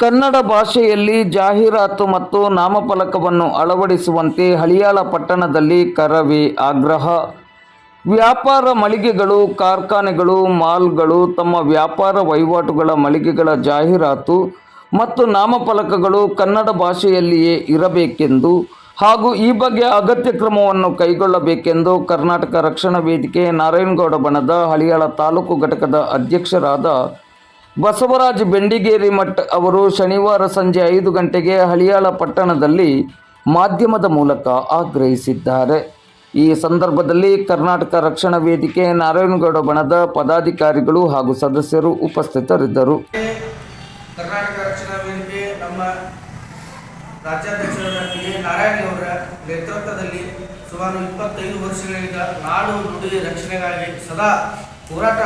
ಕನ್ನಡ ಭಾಷೆಯಲ್ಲಿ ಜಾಹೀರಾತು ಮತ್ತು ನಾಮಫಲಕವನ್ನು ಅಳವಡಿಸುವಂತೆ ಹಳಿಯಾಳ ಪಟ್ಟಣದಲ್ಲಿ ಕರವೇ ಆಗ್ರಹ. ವ್ಯಾಪಾರ ಮಳಿಗೆಗಳು, ಕಾರ್ಖಾನೆಗಳು, ಮಾಲ್ಗಳು ತಮ್ಮ ವ್ಯಾಪಾರ ವಹಿವಾಟುಗಳ ಮಳಿಗೆಗಳ ಜಾಹೀರಾತು ಮತ್ತು ನಾಮಫಲಕಗಳು ಕನ್ನಡ ಭಾಷೆಯಲ್ಲಿಯೇ ಇರಬೇಕೆಂದು ಹಾಗೂ ಈ ಬಗ್ಗೆ ಅಗತ್ಯ ಕ್ರಮವನ್ನು ಕೈಗೊಳ್ಳಬೇಕೆಂದು ಕರ್ನಾಟಕ ರಕ್ಷಣಾ ವೇದಿಕೆ ನಾರಾಯಣಗೌಡ ಬಣದ ಹಳಿಯಾಳ ತಾಲೂಕು ಘಟಕದ ಅಧ್ಯಕ್ಷರಾದ ಬಸವರಾಜ್ ಬೆಂಡಿಗೇರಿ ಮಠ್ ಅವರು ಶನಿವಾರ ಸಂಜೆ ಐದು ಗಂಟೆಗೆ ಹಳಿಯಾಳ ಪಟ್ಟಣದಲ್ಲಿ ಮಾಧ್ಯಮದ ಮೂಲಕ ಆಗ್ರಹಿಸಿದ್ದಾರೆ. ಈ ಸಂದರ್ಭದಲ್ಲಿ ಕರ್ನಾಟಕ ರಕ್ಷಣಾ ವೇದಿಕೆ, ನಾರಾಯಣಗೌಡ ಬಣದ ಪದಾಧಿಕಾರಿಗಳು ಹಾಗೂ ಸದಸ್ಯರು ಉಪಸ್ಥಿತರಿದ್ದರು. ಕರ್ನಾಟಕ ರಕ್ಷಣಾ ವೇದಿಕೆ ನಮ್ಮ ಎ ನಾರಾಯಣಗೌಡರ ನೇತೃತ್ವದಲ್ಲಿ ಸುಮಾರು ಇಪ್ಪತ್ತೈದು ವರ್ಷಗಳಿಂದ ನಾಡು ನುಡಿ ರಕ್ಷಣೆಗಾಗಿ ಸದಾ ಹೋರಾಟ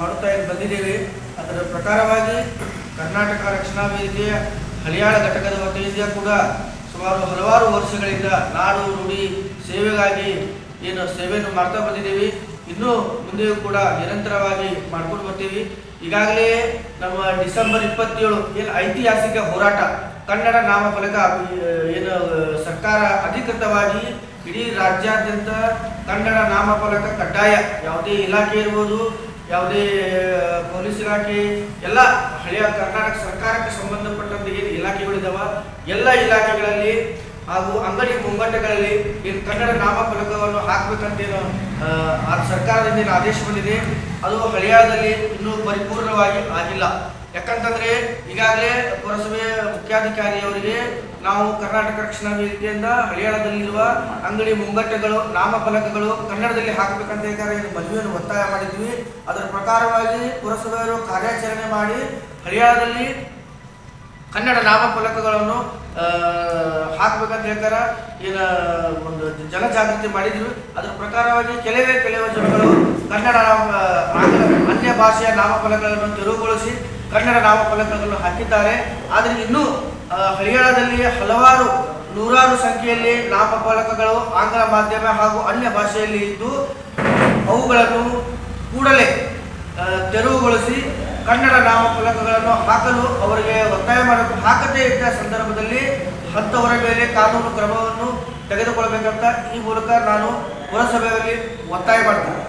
ಮಾಡುತ್ತಾ ಬಂದಿದ್ದೇವೆ. ಅದರ ಪ್ರಕಾರವಾಗಿ ಕರ್ನಾಟಕ ರಕ್ಷಣಾ ವೇದಿಕೆಯ ಹಳಿಯಾಳ ಘಟಕದ ವತಿಯಿಂದ ಕೂಡ ಸುಮಾರು ಹಲವಾರು ವರ್ಷಗಳಿಂದ ನಾಡು ನುಡಿ ಸೇವೆಗಾಗಿ ಏನು ಸೇವೆಯನ್ನು ಮಾಡ್ತಾ ಬಂದಿದ್ದೀವಿ. ಇನ್ನೂ ಮುಂದೆಯೂ ಕೂಡ ನಿರಂತರವಾಗಿ ಮಾಡ್ಕೊಂಡು ಬರ್ತೀವಿ. ಈಗಾಗಲೇ ನಮ್ಮ ಡಿಸೆಂಬರ್ ಇಪ್ಪತ್ತೇಳು ಏನು ಐತಿಹಾಸಿಕ ಹೋರಾಟ ಕನ್ನಡ ನಾಮಫಲಕ, ಏನು ಸರ್ಕಾರ ಅಧಿಕೃತವಾಗಿ ಇಡೀ ರಾಜ್ಯಾದ್ಯಂತ ಕನ್ನಡ ನಾಮಫಲಕ ಕಡ್ಡಾಯ. ಯಾವುದೇ ಇಲಾಖೆ ಇರ್ಬೋದು ಯಾವುದೇ ಪೊಲೀಸ್ ಇಲಾಖೆ ಎಲ್ಲ ಹಳೆಯ ಕರ್ನಾಟಕ ಸರ್ಕಾರಕ್ಕೆ ಸಂಬಂಧಪಟ್ಟಂತೆ ಏನು ಇಲಾಖೆಗಳಿದಾವ ಎಲ್ಲ ಇಲಾಖೆಗಳಲ್ಲಿ ಹಾಗೂ ಅಂಗಡಿ ಮುಂಗಟ್ಟಗಳಲ್ಲಿ ಏನು ಕನ್ನಡ ನಾಮಫಲಕವನ್ನು ಹಾಕಬೇಕಂತೇನು ಆ, ಸರ್ಕಾರದಿಂದ ಏನು ಆದೇಶ ಬಂದಿದೆ ಅದು ಹಳೆಯದಲ್ಲಿ ಇನ್ನೂ ಪರಿಪೂರ್ಣವಾಗಿ ಆಗಿಲ್ಲ. ಯಾಕಂತಂದ್ರೆ ಈಗಾಗಲೇ ಪುರಸಭೆ ಮುಖ್ಯಾಧಿಕಾರಿಯವರಿಗೆ ನಾವು ಕರ್ನಾಟಕ ರಕ್ಷಣಾ ವೇದಿಕೆಯಿಂದ ಹಳಿಯಾಳದಲ್ಲಿರುವ ಅಂಗಡಿ ಮುಂಗಟ್ಟೆಗಳು, ನಾಮಫಲಕಗಳು ಕನ್ನಡದಲ್ಲಿ ಹಾಕಬೇಕಂತ ಹೇಳ್ತಾರೆ. ಮದುವೆಯನ್ನು ಒತ್ತಾಯ ಮಾಡಿದ್ವಿ. ಅದರ ಪ್ರಕಾರವಾಗಿ ಪುರಸಭೆಯವರು ಕಾರ್ಯಾಚರಣೆ ಮಾಡಿ ಹಳಿಯಾಳದಲ್ಲಿ ಕನ್ನಡ ನಾಮಫಲಕಗಳನ್ನು ಹಾಕಬೇಕಂತ ಹೇಳ್ತಾರೆ. ಈಗ ಒಂದು ಜನಜಾಗೃತಿ ಮಾಡಿದ್ವಿ. ಅದರ ಪ್ರಕಾರವಾಗಿ ಕೆಲವೇ ಕೆಲವು ಜನಗಳು ಕನ್ನಡ ನಾಮ ಅನ್ಯ ಭಾಷೆಯ ನಾಮಫಲಕಗಳನ್ನು ತೆರವುಗೊಳಿಸಿ ಕನ್ನಡ ನಾಮಫಲಕಗಳನ್ನು ಹಾಕಿದ್ದಾರೆ. ಆದರೆ ಇನ್ನೂ ಆ, ಹಳಿಯಾಳದಲ್ಲಿ ಹಲವಾರು ನೂರಾರು ಸಂಖ್ಯೆಯಲ್ಲಿ ನಾಮಫಲಕಗಳು ಆಂಗ್ಲ ಮಾಧ್ಯಮ ಹಾಗೂ ಅನ್ಯ ಭಾಷೆಯಲ್ಲಿ ಇದ್ದು ಅವುಗಳನ್ನು ಕೂಡಲೇ ತೆರವುಗೊಳಿಸಿ ಕನ್ನಡ ನಾಮಫಲಕಗಳನ್ನು ಹಾಕಲು ಅವರಿಗೆ ಒತ್ತಾಯ ಮಾಡಬೇಕು. ಹಾಕದೇ ಇದ್ದ ಸಂದರ್ಭದಲ್ಲಿ ಹತ್ತವರ ಮೇಲೆ ಕಾನೂನು ಕ್ರಮವನ್ನು ತೆಗೆದುಕೊಳ್ಳಬೇಕಂತ ಈ ಮೂಲಕ ನಾನು ಪುರಸಭೆಯಲ್ಲಿ ಒತ್ತಾಯ ಮಾಡ್ತೀನಿ.